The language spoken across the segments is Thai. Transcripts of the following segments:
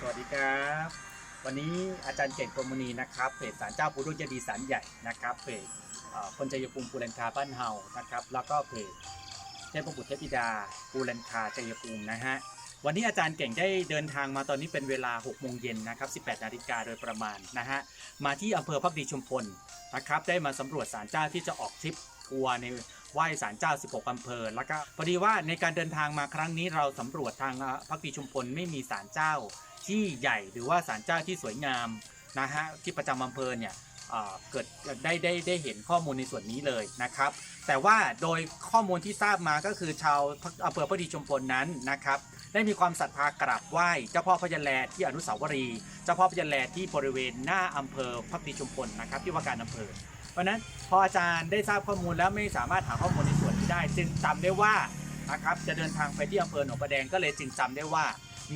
สวัสดีครับ วันนี้อาจารย์เก่งกรมณีนะครับเพจสารเจ้าปูรุ่งเจดีสารใหญ่นะครับเพจคนชัยภูมิปูเรนคาบ้านเฮานะครับ แล้วก็เพจเทพบุตรเทพิดาปูเรนคาชัยภูมินะฮะวันนี้อาจารย์เก่งได้เดินทางมาตอนนี้เป็นเวลา 6 โมงเย็นนะครับ 18 นาฬิกาโดยประมาณนะฮะ มาที่อำเภอพักดีชุมพลนะครับ ได้มาสำรวจสารเจ้าที่จะออกทริปทัวร์ใน ไหว้สารเจ้า 16 อำเภอ แล้วก็พอดีว่าในการเดินทางมาครั้งนี้เราสำรวจทางพักดีชุมพลไม่มีสารเจ้าที่ใหญ่หรือว่าศาลเจ้าที่สวยงามนะฮะที่ประจำอำเภอเนี่ยเอ่อเกิดได้ได้ได้เห็นข้อมูลในส่วนนี้เลยนะครับ แต่ว่าโดยข้อมูลที่ทราบมาก็คือชาวอำเภอพระดีชุมพลนั้นนะครับได้มีความศรัทธากราบไหว้เจ้าพ่อพญาแลที่อนุสาวรีย์เจ้าพ่อพญาแลที่บริเวณหน้าอำเภอพักดีชุมพลนะครับที่ว่าการอำเภอ เพราะนั้นพออาจารย์ได้ทราบข้อมูลแล้วไม่สามารถหาข้อมูลในส่วนที่ได้ จึงจำได้ว่านะครับจะเดินทางไปที่อำเภอหนองประแดงก็เลยจึงจำได้ว่า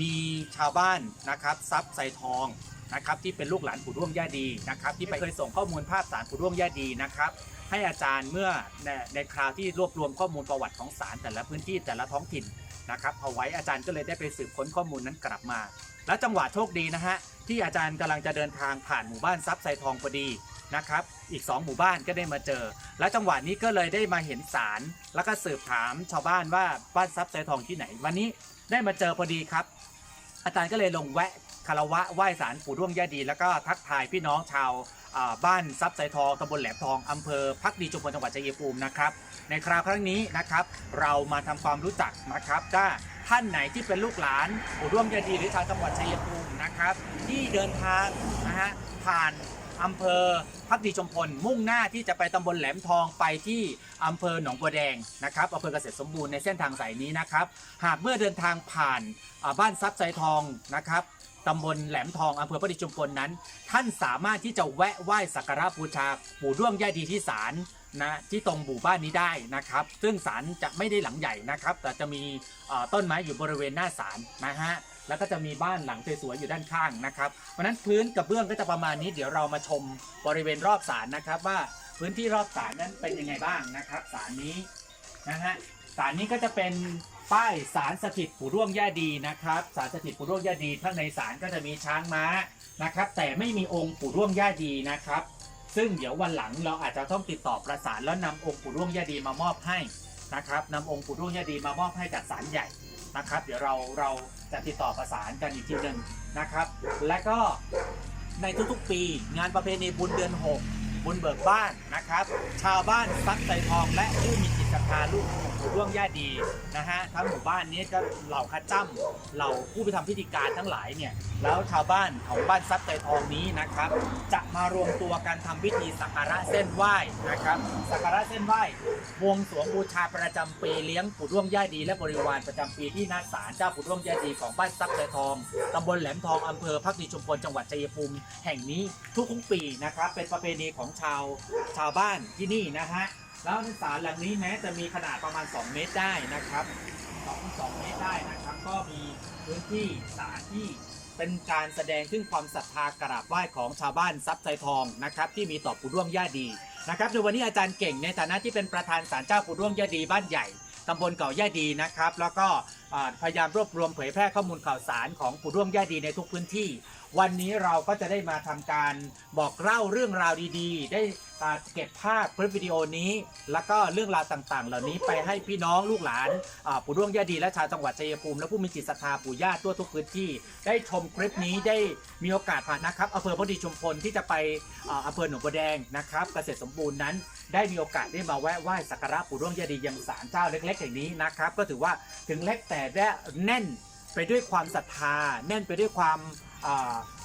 มีชาวบ้านนะครับทรัพย์ไซทองนะครับที่เป็นลูกหลานปู่ร่วงย่าดีนะครับที่ไปเคยส่งข้อมูลภาพสารปู่ร่วงย่าดีนะครับให้อาจารย์เมื่อในในคราวที่รวบรวมข้อมูลประวัติของศาลแต่ละพื้นที่แต่ละท้องถิ่นนะครับเอาไว้อาจารย์ก็เลยได้ไปสืบค้นข้อมูลนั้นกลับมา แล้วจังหวะโชคดีนะฮะที่อาจารย์กำลังจะเดินทางผ่านหมู่บ้านทรัพย์ไซทองพอดี นะครับอีก 2 หมู่บ้านก็ได้มาเจอ แล้วจังหวะนี้ก็เลยได้มาเห็นศาลแล้วก็สืบถามชาวบ้านว่าบ้านทรัพย์ไซทองที่ไหน วันนี้ได้มาเจอพอดีครับ อาจารย์ก็เลยลงแวะคารวะไหว้สารปู่ร่วงย่าดี แล้วก็ทักทายพี่น้องชาวบ้านทรัพย์ไซทองตำบลแหลมทองอำเภอพักดีจุมพลจังหวัดชัยภูมินะครับในคราวครั้งนี้นะครับ เรามาทำความรู้จักนะครับถ้าท่านไหนที่เป็นลูกหลานปู่ร่วงย่าดีหรือชาวจังหวัดชัยภูมินะครับ ที่เดินทางนะฮะผ่าน อำเภอพักดีชมพล มุ่งหน้าที่จะไปตำบลแหลมทองไปที่อำเภอหนองบัวแดงนะครับอำเภอเกษตรสมบูรณ์ในเส้นทางสายนี้นะครับ หากเมื่อเดินทางผ่านบ้านทรัพย์ไซทองนะครับตำบลแหลมทองอำเภอพระดิจุมพลนั้น ท่านสามารถที่จะแวะไหว้สักการะบูชาปู่ด้วงย่าดีที่ศาลนะที่ตรงหมู่บ้านนี้ได้นะครับ ซึ่งศาลจะไม่ได้หลังใหญ่นะครับ แต่จะมีต้นไม้อยู่บริเวณหน้าศาลนะฮะ แล้วก็จะมีบ้านหลังสวยๆอยู่ด้านข้างนะครับเพราะนั้นพื้นกับเบื้องก็จะประมาณนี้เดี๋ยวเรามาชมบริเวณรอบศาลนะครับ ว่าพื้นที่รอบศาลนั้นเป็นยังไงบ้างนะครับศาลนี้นะฮะศาลนี้ก็จะเป็นป้ายศาลสถิตปู่ร่วงย่าดีนะครับศาลสถิตปู่ร่วงย่าดีข้างในศาลก็จะมีช้างม้านะครับ แต่ไม่มีองค์ปู่ร่วงย่าดีนะครับ ซึ่งเดี๋ยววันหลังเราอาจจะต้องติดต่อประสานแล้วนำองค์ปู่ร่วงย่าดีมามอบให้นะครับนำองค์ปู่ร่วงย่าดีมามอบให้จากศาลใหญ่ นะครับ เดี๋ยวเราเราจะติดต่อประสานกันอีกทีหนึ่งนะครับ และก็ในทุกๆปี งานประเพณีบุญเดือน 6 บุญเบิกบ้านนะครับ ชาวบ้านซักไซทองและผู้มีจิตศรัทธาลูกร่วงย่าดีนะฮะทั้งหมู่บ้านนี้ก็เหล่าข้าจ้ำเหล่าผู้ไปทำพิธีการทั้งหลายเนี่ยแล้วชาวบ้านของบ้านซับไซทองนี้นะครับ จะมารวมตัวกันทำพิธีสักการะเส้นไหว้นะครับสักการะเส้นไหว้บวงสรวงบูชาประจำปีเลี้ยงปู่ร่วงย่าดีและบริวารประจำปีที่นาศาลเจ้าปู่ร่วงย่าดีของบ้านซับไซทองตำบลแหลมทองอำเภอพักดีชุมพลจังหวัดชัยภูมิแห่งนี้ทุกๆปีนะครับเป็นประเพณีของชาวชาวบ้านที่นี่นะฮะแล้วในศาลหลังนี้แม้จะมีขนาดประมาณ 2 เมตรได้นะครับ2 2เมตรได้นะครับ ก็มีพื้นที่ศาลที่เป็นการแสดงถึงความศรัทธากราบไหว้ของชาวบ้านทรัพย์ไซทองนะครับ ที่มีต่อปู่ด้วงย่าดีนะครับในวันนี้อาจารย์เก่งในฐานะที่เป็นประธานศาลเจ้าปู่ด้วงย่าดีบ้านใหญ่ตำบลเก่าย่าดีนะครับ แล้วก็พยายามรวบรวมเผยแพร่ข้อมูลข่าวสารของปู่ด้วงย่าดีในทุกพื้นที่ วันนี้เราก็จะได้มาทำการบอกเล่าเรื่องราวดีๆ ได้เก็บภาพคลิปวิดีโอนี้ แล้วก็เรื่องราวต่างๆ เหล่านี้ไปให้พี่น้องลูกหลานปู่ด้วงย่าดีและชาวจังหวัดชัยภูมิและผู้มีจิตศรัทธาปู่ย่าทั่วทุกพื้นที่ ได้ชมคลิปนี้ได้มีโอกาสผ่านนะครับอำเภอพอดีชุมพลที่จะไปอำเภอหนองบัวแดงนะครับเกษตรสมบูรณ์นั้น ได้มีโอกาสได้มาแวะไหว้สักการะปู่ร่วงยาดียังศาลเจ้าเล็ก ๆ แห่งนี้นะครับก็ถือว่าถึงเล็กแต่ได้แน่นไปด้วยความศรัทธาแน่นไปด้วยความ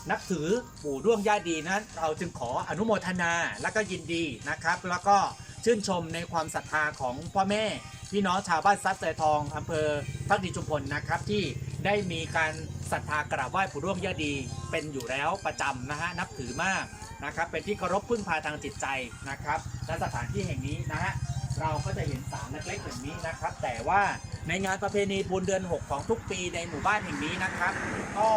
นับถือปู่ร่วงย่าดีนั้น เราจึงขออนุโมทนาและก็ยินดีนะครับ แล้วก็ชื่นชมในความศรัทธาของพ่อแม่พี่น้องชาวบ้านซัดเสยทองอำเภอพักดีชุมพลนะครับที่ได้มีการศรัทธากราบไหว้ปู่ร่วงย่าดีเป็นอยู่แล้วประจำนะฮะนับถือมากนะครับเป็นที่เคารพพึ่งพาทางจิตใจนะครับและสถานที่แห่งนี้นะฮะเราก็จะเห็นศาลเล็กๆแบบนี้นะครับ แต่ว่าในงานประเพณีบุญเดือน 6 ของทุกปีในหมู่บ้านแห่งนี้นะครับ ก็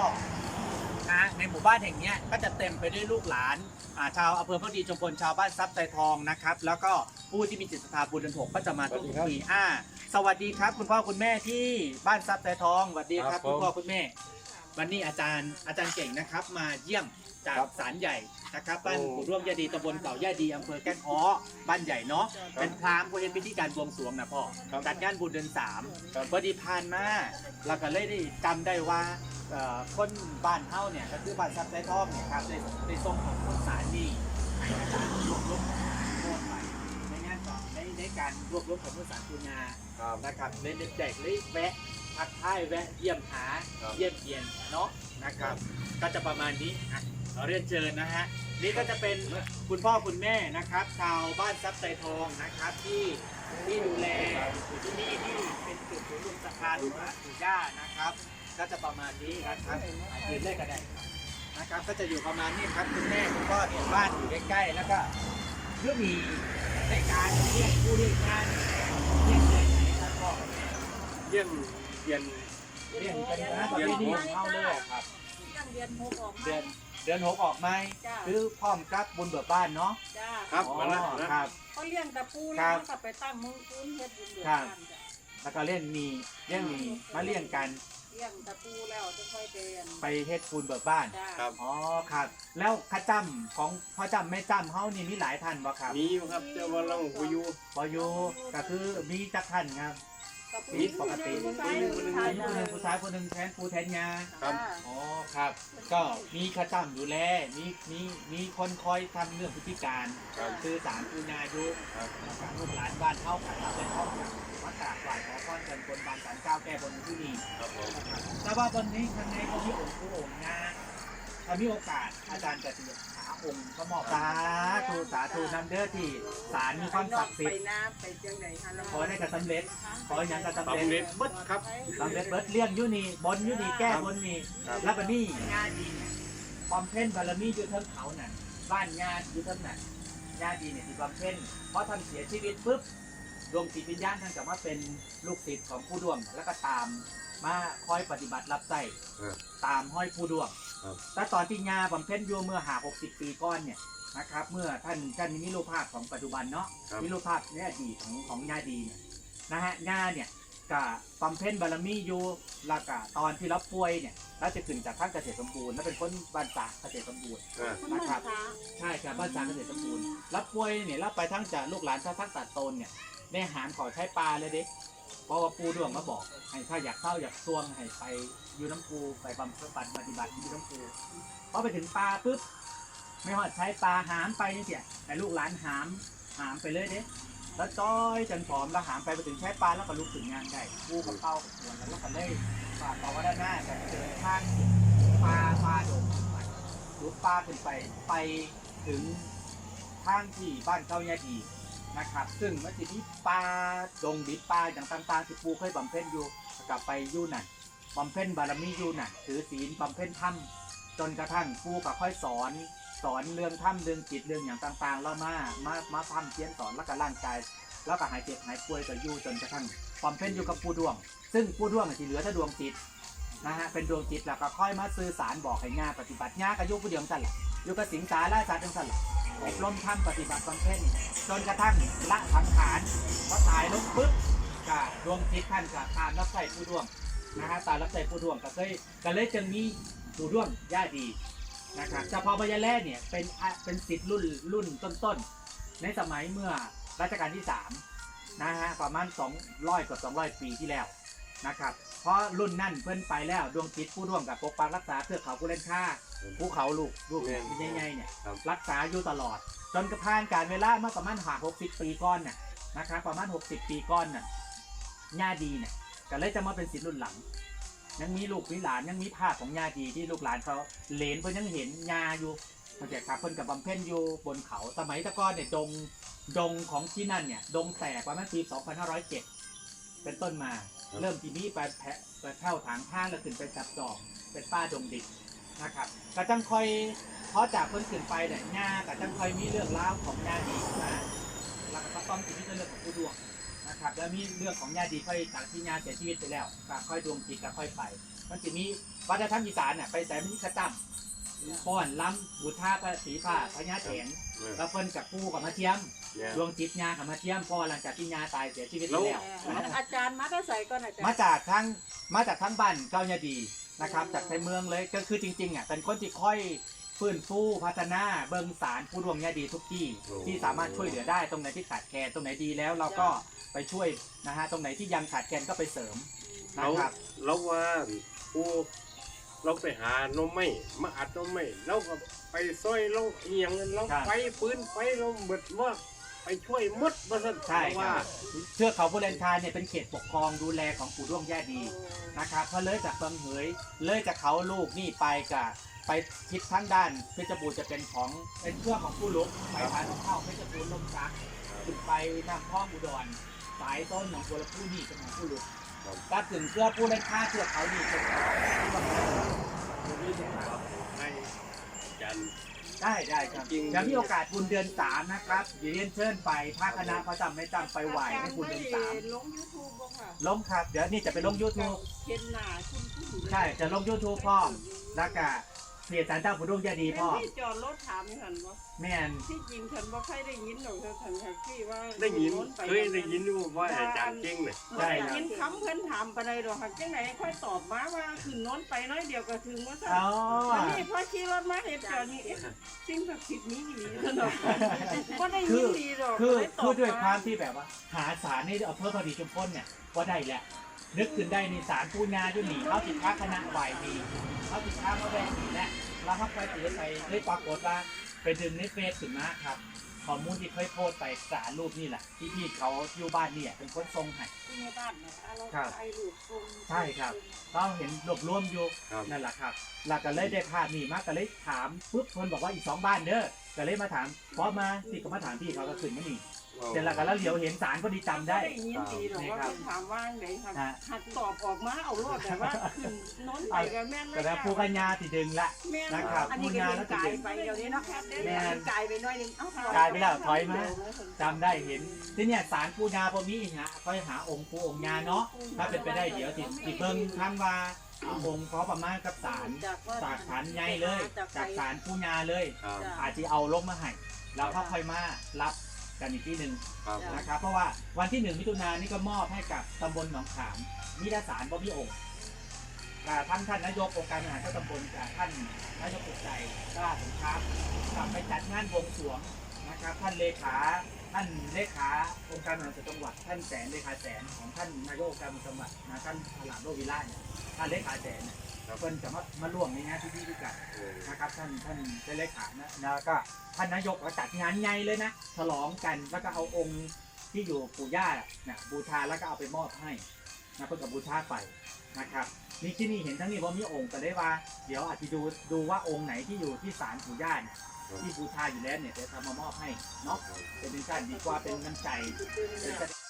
นะในหมู่บ้านแห่งเนี้ยก็จะเต็มไปด้วยลูกหลานอ่าชาวอำเภอพักดีชมพลชาวบ้านทรัพย์ไซทองนะครับ แล้วก็ผู้ที่มีจิตศรัทธาบุญเดือนหกก็จะมาทุกๆปีอ่าสวัสดีครับ คุณพ่อคุณแม่ที่บ้านทรัพย์ไซทองสวัสดีคครัรับบคุณพ่อผมคุณแม่ วันนี้อาจารย์อาจารย์เก่งนะครับ มาเยี่ยมจากครับศาลใหญ่นะครับบ้านโอ้ปู่ร่วมยาดีตำบลเก่ายาดีอำเภอแก้งอ้อบ้านใหญ่เนาะครับเป็นพราหมณ์ผู้เห็นพิธีการบวงสรวงนะพ่อครับจัดงานบุญเดือนสามครับพอดีผ่านมาเราก็เลยได้จำได้ว่าเอ่อ คนบ้านเฮาเนี่ยก็คือบ้านซับไซทองเนี่ยครับได้ได้ส่งของคนสารนี่ให้อาจารย์รวบรวมโอนไปในงานก่อนในในการรวบรวมของคนสารปูนาครับนะครับเลยเด็กๆเลยแวะทักทายแวะเยี่ยมหาครับเยี่ยมเยียนเนาะนะครับ ก็จะประมาณนี้อะเราเรียนเชิญนะฮะนี่ก็จะเป็นคุณพ่อคุณแม่นะครับ ชาวบ้านซับไซทองนะครับที่ที่ดูแลอยู่ที่นี่ที่เป็นจุดศูนย์รวมสภาหรือว่าปู่ย่านะครับ ก็จะประมาณนี้นะครับอะยืนได้ก็ได้ครับนะครับ ก็จะอยู่ประมาณนี้ครับคุณแม่คุณพ่อเนี่ยบ้านอยู่ใกล้ๆแล้วก็เพื่อมีในการเรียกผู้เรียกงานเรียกเรียนไหนครับพ่อเยี่ยมเยียนเรียนเป็นนะประเพณีของเขาเลยอะครับตั้งเดือนหกออกมาเดือนเดือนหกออกไหมจ้าคือพร้อมกับบุญเบิกบ้านเนาะจ้าครับอ๋อมาแล้วนะครับเขาเลี้ยงตะปูครัแล้วบก็ไปตั้งมงคุนเฮ็ดบุญเดือนครับกันจ้ะแล้วก็เล่นมีเล่นมีมาเลี้ยงกันเลี้ยงตะปูแล้วจะค่อยเดินไปเฮ็ดบุญเบิกบ้าน จ้าครับ อ๋อครับ แล้วข้าจำของพ่อจำแม่จำเฮานี่มีหลายท่านบ่ครับมีอยู่ครับแต่ว่าเราบ่อยู่บ่อยู่ก็คือมีจักท่านครับ ตะปูมีปกติ ผู้ชายมีผู้ผู้ชายมีผู้หนึ่งผู้ชายผู้หนึ่งแทนผู้แทนยาครับจ้าอ๋อครับ ก็มีข้าจำดูแลมีมีมีคนคอยทำเรื่องพิธีการ ครับ คือสารปูนายุครับกับลูกหลานบ้านเข้าขันรับเป็นห้องวัด กราบไหว้ขอพรเชิญบนบานสารเก้าแก้บนที่นี่ครับผมแต่ว่าบนนี้ข้างในเขามีองค์ผู้องค์นะถ้ามีโอกาสอาจารย์จะหาองค์ก็มอบสาธุสาธุนำเด้อที่ศาลมีความศักดิ์สิทไปธิ์ น้ำไปจังไหนฮะแล้วขอให้กระสำเร็จ ขอให้หยังกระสำสำเร็จเร็จเบิดครับ สำเร็จเบิดเลี้ยงอยุนี่บนอยุนี่แก้บนนี่รับแล้วบันนี้งานดีเนี่ยความเพ่นบารมีอยู่เทิงเขานั่นบ้านงานอยู่เทิงนั่นงานดีเนี่ยที่ความเพ่นเพราะท่านเสียชีวิตปุ๊บ ดวงจิตวิญญาณท่านกลับมาเป็นลูกศิษย์ของผู้ดวง แล้วก็ตามมาคอยปฏิบัติรับใช้ครับตามห้อยผู้ดวงครับ แต่ตอนที่งาบำเพ็ญอยู่เมื่อหา60 ปีก่อนเนี่ยนะครับ เมื่อท่านท่านมีรูปภาพของปัจจุบันเนาะ ครับมีรูปภาพในอดีตของของญาดีเนี่ยนะฮะญาเนี่ยกับบำเพ็ญบารมีอยู่แล้วก็ตอนที่รับป่วยเนี่ยเราจะขึ้นจากท่านเกษตรสมบูรณ์แล้วเป็นคนบ้านตากเกษตรสมบูรณ์ อ่าคนมันช้าใช่ครับบ้านตากเกษตรสมบูรณ์รับป่วยเนี่ยรับไปทั้งจากลูกหลานทั้งทั้งตัดตนเนี่ย ในอหารขอใช้ปลาเลยเด็กเพราะว่าปูดวงมาบอก ให้ถ้าอยากเข้าอยากซวงให้ไปอยู่น้ำปูไปบำเพ็ญปฏิบัติอยู่น้ำปูพอไปถึงปลาปุ๊บไม่หอดใช้ปลาหามไปนี่เสียแต่ลูกหลานหามหามไปเลยเด็กแล้วจ้อยจนผอมแล้วหามไปไปถึงแค่ปลาแล้วก็ลุกถึงงานได้กูกับเป้ากัวรแล้วก็เลยฝากต่อว่าด้านหน้าจะเจอข้างปลาปลาโดดขึ้นไปลุกปลาขึ้นไปไปถึงข้างที่บ้านเก้ายาดี นะครับ ซึ่งมันจะมีปลาดงดิบปลาอย่างต่างๆที่ปูเคยบำเพ็ญอยู่กลับไปยู่นั่นบำเพ็ญบารมีอยู่นั่นถือศีลบำเพ็ญธรรมจนกระทั่งปูก็ค่อยสอน สอนเรื่องถ้ำเรื่องจิตเรื่องอย่างต่างๆ แล้วมามามาทำเทียนสอนแล้วก็ร่างกาย แล้วก็หายเจ็บหายป่วยก็อยู่จนกระทั่งความเป็นอยู่กับผู้ดวง ซึ่งผู้ดวงที่เหลือถ้าดวงจิตนะฮะเป็นดวงจิตแล้วก็ค่อยมาสื่อสารบอกให้งาปฏิบัติงาก็ยุผู้เดียวสั่นแหละยู่กับสิงสาราสัตว์จังสั่นแหละ อบรมทำปฏิบัติบำเพ็ญจนกระทั่งละสังขารพอตายลงปุ๊บก็ดวงจิตท่านก็ตามรับใช้ผู้ดวงนะฮะตามรับใช้ผู้ดวงก็เลยก็เลยจึงมีผู้ดวงย่าดีนะครับเฉพาะพญาแร่เนี่ยเป็นเป็นสิทธิ์รุ่นรุ่นต้นๆในสมัยเมื่อรัชกาลที่3นะฮะประมาณ 200กว่า200 ปีที่แล้วนะครับเพราะรุ่นนั่นเพิ่นไปแล้วดวงจิตผู้ร่วมกับปกปักรักษาเทือเขาผู้เล่นค่า ภูเขาลูกลูกใหญ่ๆเนี่ยครับ รักษาอยู่ตลอด จนกระทั่งการเวลาเมื่อประมาณหา60 ปีก่อนน่ะนะครับประมาณ 60 ปีก่อนน่ะญาดีเนี่ยก็เลยจะมาเป็นศิลป์รุ่นหลัง ยังมีลูกมีหลานยังมีภาพของญาดีที่ลูกหลานเขาเหลนเพิ่นยังเห็นญาอยู่มันจะครับเพิ่นกับบำเพ็ญอยู่บนเขาสมัยแตะก้อนเนี่ยดงดงของที่นั่นเนี่ยดงแตกประมาณปี 2507 เป็นต้นมาเริ่มที่นี้ไปแพะไปแผ่วถางทางแล้วขึ้นไปจับจองเป็นป้าดงดิบ นะครับกระจังคอยเพราะจากเพิ่นขึ้นไปเนี่ยญากระจังคอยมีเรื่องราวของญาดีมาแล้วก็ต้องที่มีเรื่องของผู้ดวงนะครับแล้วมีเรื่องของญาติค่อยจากที่ญาติเสียชีวิตไปแล้วก็ค่อยดวงจิตก็ค่อยไป มันจะมีวัฒนธรรมอีสานน่ะไปแต่มิขตั้มป้อนล้ำบุท่าพระศรีผ้าพญาแถนเออแล้วเพิ่นกับปู่กับมาเทียมเนี่ยดวงจิตญากับมาเทียมพอหลังจากที่ญาตายเสียชีวิตไปแล้วแล้วอาจารย์มาได้ใส่ก่อนอาจารย์มาจากทั้งมาจากทั้งบ้านเก้ายาดี นะครับจากในเมืองเลยก็คือจริงๆอะเป็นคนที่ค่อยฟื้นฟูพัฒนาเบิงสารผู้ดวงเนี่ยดีทุกที่ที่สามารถช่วยเหลือได้ตรงไหนที่ขาดแคลนตรงไหนดีแล้วเราก็ไปช่วยนะฮะตรงไหนที่ยังขาดแคลนก็ไปเสริมนะเราครับ เราว่ากูเราไปหาหนมไม่มาอัดหนมไม่เราก็ไปซอยเราเอียงเราครับ ไปปืนไปเราเบิดว่า ไปช่วยหมดมาสั่นใช่เพราะคว่ารับเทือกเขาผู้เลนทายเนี่ยเป็นเขตปกครองดูแลของปู่ด้วงแย่ดีนะครับพอเลยจากเมืองเหยเลยจากเขาลูกนี่ไปกับไปทิศทางด้านเพชรบูรณ์จะเป็นของเป็นเครื่องของผู้ลุกไปทางเข้าเพชรบูรณ์ลมซักขึ้นไปทางข้องอุดรสายต้นของบัวลำพูนี่เป็นของผู้ลุกก็ถึงเสื้อผู้เล่นค่าเสื้อเขานี่เป็นของให้จัน ได้ได้ครับจริงจะมีโอกาสบุญเดือนสามนะครับเดี๋ยวเรียนเชิญไปภาคคณะพระจำไม่จำไปไหวให้บุญเดือนสามลงยูทูบบ่ค่ะลงครับ เดี๋ยวนี่จะไปลง YouTube เห็นหน้าคุณคุณใช่จะลง YouTube พร้อมแล้วก็ เพจสารเจ้าผู้ดวงแย่ดีพ่อมที่จอดรถถามฉันว่าแม่นที่จริงฉันบ่ค่อยได้ยินหรอกฉันค่ะที่ว่าได้ยินโไปเคยได้ยินอยู่ว่าอาจารย์เก่งเลยใช่ได้ครับยินคำเพิ่นถามไปเลยดอกค่ะจังไหนค่อยตอบมาว่าขึ้นโน้นไปน้อยเดียวก็ถึงว่าซั่นอ๋อวันนี้พอขี่รถมาเห็นจอดนี่เอ๊ะสิ่งศักดิ์สิทธิ์นี้อยู่นี่ดอกบ่ได้ยินดีดอกคือเลยตคืออบด้วยความมาที่แบบว่า หาสารในอำเภอพอดีชุมพลเนี่ยก็ได้แหละ นึกขึ้นได้ในสารปูนาด้วยหนีเขาติดค้าคณะไหวดีเขาติดค้ามาแดงดีแหละแล้วเขาไปถือไปได้ปรากฏว่าไปดึงในเฟซถึงมาครับข้อมูลที่เคยโพสต์ไปสารรูปนี่แหละที่พี่เขาอยู่บ้านเนี่ยเป็นคนทรงให้ที่ในบ้านน่ะเราครับไอ้ลูกทรงใช่ครับเราเห็นรวบรวมอยู่ครับนั่นแหละครับหลักก็เลยได้ภาพนี่มาก็เลยถามปุ๊บคนบอกว่าอีกสองบ้านเด้อ ก็เลยมาถามพอมาสิก็มาถามพี่เขาก็ขึ้นมานี่เสร็จแล้วก็แล้วเหลียวเห็นสารก็ดีจำได้ ได้ยินดีหรอกว่าครับเป็นถามว่าไหนครับฮะ หัดตอบออกมาเอารอดแต่ว่าขึ้นโน้นไปกับแม่นแต่แล้วผู้กัญญาติดึงละ แม่นนะครับอันนี้ก็ดึงกายไปเดี๋ยวนี้เนาะแม่นกายไปหน่อยนึงเอ้ากายไปแล้วถอยมา จำได้เห็นที่เนี่ยสารปูนาพอมีฮะก็หาองค์ปูองค์ญาเนาะถ้าเป็นไปได้เดี๋ยวติดติดเบิ่งท่านว่าเอาองค์ขอประมาณกับสารจากสารใหญ่เลย จากสารปูนาเลย ครับอาจจะเอาลงมาให้แล้วก็ค่อยมารับกันอีกที่หนึ่งครับนะครับ เพราะว่าวันที่หนึ่งมิถุนายนนี่ก็มอบให้กับตำบลหนองขามนิรสารบ่มีองค์อ่าท่านท่านนายกองค์การบริหารส่วนตำบลกับท่านนายกอุใจกล้าสงครามกลับไปจัดงานบวงสรวง นะครับท่านเลขาท่านเลขาองค์การบริหารส่วนจังหวัด ท่านแสนเลขาแสนของท่านนายกองค์การบริหารจังหวัดนะท่านพลามโลวิลาเนี่ยท่านเลขาแสนเนี่ยเพิ่นจะมามาร่วมในงานที่ที่ด้วยกันนะครับท่านท่านได้เลขานะแล้วก็ท่านนายกก็จัดงานใหญ่เลยนะฉลองกันแล้วก็เอาองค์ที่อยู่ปู่ย่าเนี่ยบูชาแล้วก็เอาไปมอบให้นะเพื่อกับบูชาไปนะครับ นี่ที่นี่เห็นทั้งนี้ว่ามีองค์แต่ได้ว่า เดี๋ยวอาจจะดูดูว่าองค์ไหนที่อยู่ที่ศาลปู่ย่าเนี่ยที่บูชาอยู่แล้วเนี่ยจะทำมามอบให้เนาะเป็นการดีกว่าเป็นน้ำใจเป็น